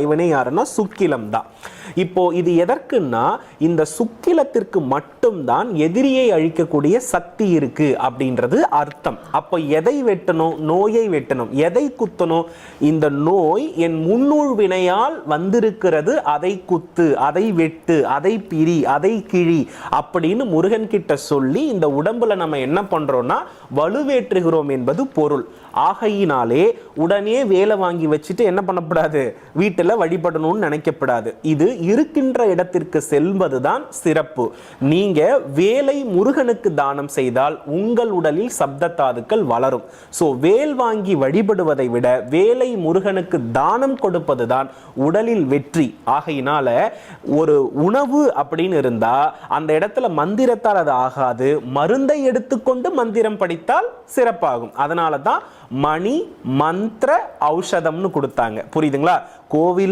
இவனே யாருன்னா சுக்கிலம் தான் இப்போ இது எதற்குன்னா இந்த சுக்கிலத்திற்கு மட்டும்தான் எதிரியை அழிக்கக்கூடிய சக்தி இருக்கு அப்படின்றது அர்த்தம். அப்போ எதை வெட்டணும்? நோயை வெட்டணும். எதை குத்தணும்? இந்த நோய் என் முன்னூழ் வினையால் வந்திருக்கிறது. அதை குத்து அதை வெட்டு அதை பிரி அதை கிழி அப்படின்னு முருகன் கிட்ட சொல்லி இந்த உடம்புல நம்ம என்ன பண்றோம்னா வலுவேற்றுகிறோம் என்பது பொருள். ஆகையினாலே உடனே வேலை வாங்கி வச்சுட்டு என்ன பண்ணக்கூடாது இடத்துல வழிபடணும்னு நினைக்கப்படாது. இது இருக்கின்ற இடத்திற்கு செல்வதுதான் சிறப்பு. நீங்க வேலை முருகனுக்கு தானம் செய்தால் உங்கள் உடலில் சப்த தாதுக்கள் வளரும். ஸோ வேல் வாங்கி வழிபடுவதை விட வேலை முருகனுக்கு தானம் கொடுப்பதுதான் உடலில் வெற்றி. ஆகையினால ஒரு உணவு அப்படின்னு இருந்தா அந்த இடத்துல மந்திரத்தால் அது ஆகாது. மருந்தை எடுத்துக்கொண்டு மந்திரம் படித்தால் சிறப்பாகும். அதனால தான் மணி மந்திர ஔஷதம்னு கொடுத்தாங்க. புரியுதுங்களா? கோ